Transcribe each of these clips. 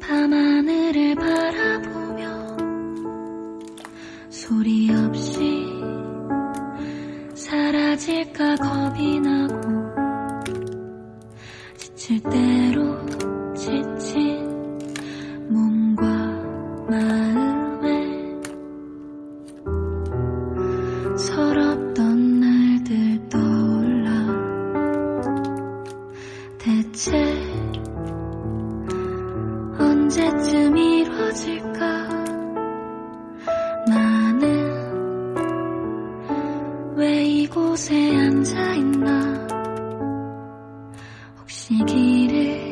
밤하늘을 바라보며 소리 없이 사라질까 겁이 나고 지칠 대로 지친 몸과 마음에 서럽던 날들 떠 대체 언제쯤 이루어질까? 나는 왜 이곳에 앉아있나? 혹시 길을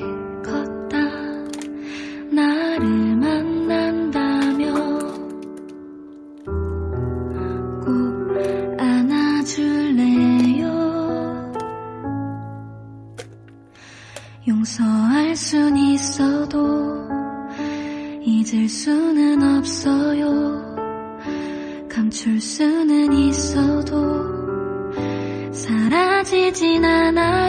용서할 순 있어도 잊을 수는 없어요. 감출 수는 있어도 사라지진 않아요